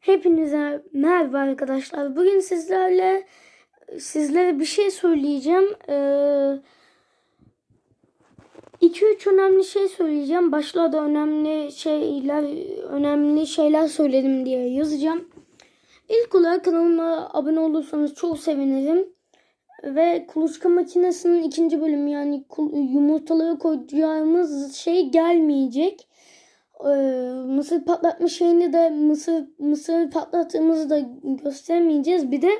Hepinize merhaba arkadaşlar. Bugün sizlerle sizlere bir şey söyleyeceğim. 2-3 önemli şey söyleyeceğim. Başlığa önemli şeyler önemli şeyler söyledim diye yazacağım. İlk olarak kanalıma abone olursanız çok sevinirim. Ve kuluçka makinesinin ikinci bölümü yani yumurtaları koyacağımız şey gelmeyecek. Ee, mısır patlatma şeyini de mısır mısır patlattığımızı da göstermeyeceğiz. Bir de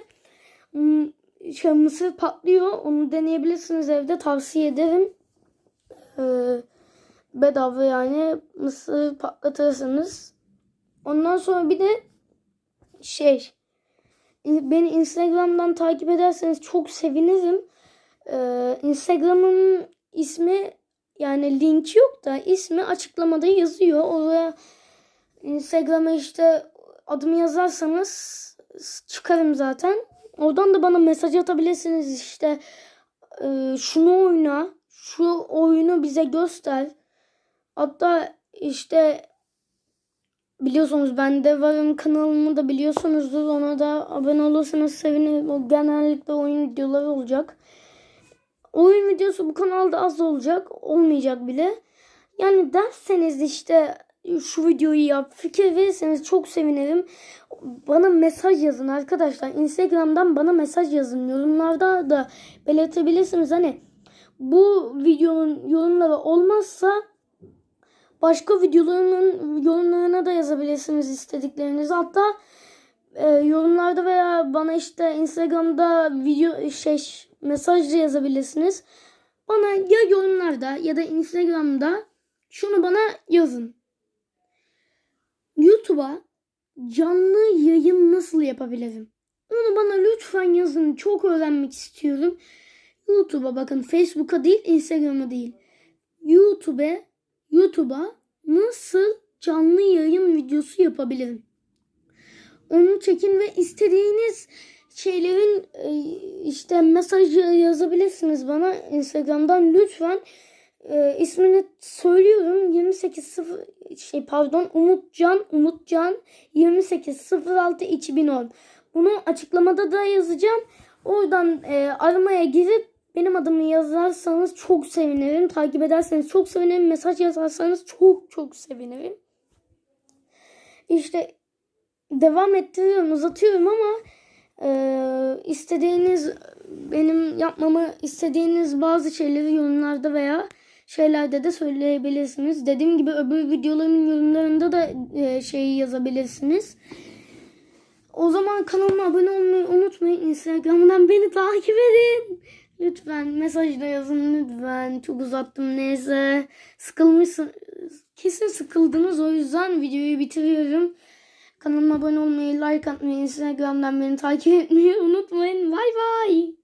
şey, mısır patlıyor. Onu deneyebilirsiniz evde. Tavsiye ederim. Ee, bedava yani mısır patlatırsınız. Ondan sonra bir de şey beni Instagram'dan takip ederseniz çok sevinirim. Ee, Instagram'ın ismi yani link yok da ismi açıklamada yazıyor. Oraya Instagram'a işte adımı yazarsanız çıkarım zaten. Oradan da bana mesaj atabilirsiniz işte e, şunu oyna, şu oyunu bize göster. Hatta işte biliyorsunuz ben de varım kanalımı da biliyorsunuzdur. Ona da abone olursanız sevinirim. O genellikle oyun videoları olacak. Oyun videosu bu kanalda az olacak. Olmayacak bile. Yani derseniz işte şu videoyu yap. Fikir verirseniz çok sevinirim. Bana mesaj yazın arkadaşlar. Instagram'dan bana mesaj yazın. Yorumlarda da belirtebilirsiniz. Hani bu videonun yorumları olmazsa başka videolarının yorumlarına da yazabilirsiniz istediklerinizi. Hatta e, yorumlarda veya bana işte Instagram'da video şey mesajla yazabilirsiniz. Bana ya yorumlarda ya da Instagram'da şunu bana yazın. YouTube'a canlı yayın nasıl yapabilirim? Onu bana lütfen yazın. Çok öğrenmek istiyorum. YouTube'a bakın Facebook'a değil Instagram'a değil. YouTube'a YouTube'a nasıl canlı yayın videosu yapabilirim? Onu çekin ve istediğiniz şeylerin e, işte mesajı yazabilirsiniz bana Instagram'dan lütfen. E, ismini söylüyorum 28 şey pardon Umutcan Umutcan 2806 2010. Bunu açıklamada da yazacağım. Oradan e, aramaya girip benim adımı yazarsanız çok sevinirim. Takip ederseniz çok sevinirim. Mesaj yazarsanız çok çok sevinirim. İşte devam ettiriyorum, uzatıyorum ama e, istediğiniz benim yapmamı istediğiniz bazı şeyleri yorumlarda veya şeylerde de söyleyebilirsiniz. Dediğim gibi öbür videolarımın yorumlarında da e, şeyi yazabilirsiniz. O zaman kanalıma abone olmayı unutmayın. Instagram'dan beni takip edin. Lütfen mesajda yazın lütfen. Çok uzattım neyse. Sıkılmışsın. Kesin sıkıldınız o yüzden videoyu bitiriyorum. Kanalıma abone olmayı, like atmayı, Instagram'dan beni takip etmeyi unutmayın. Bay bay.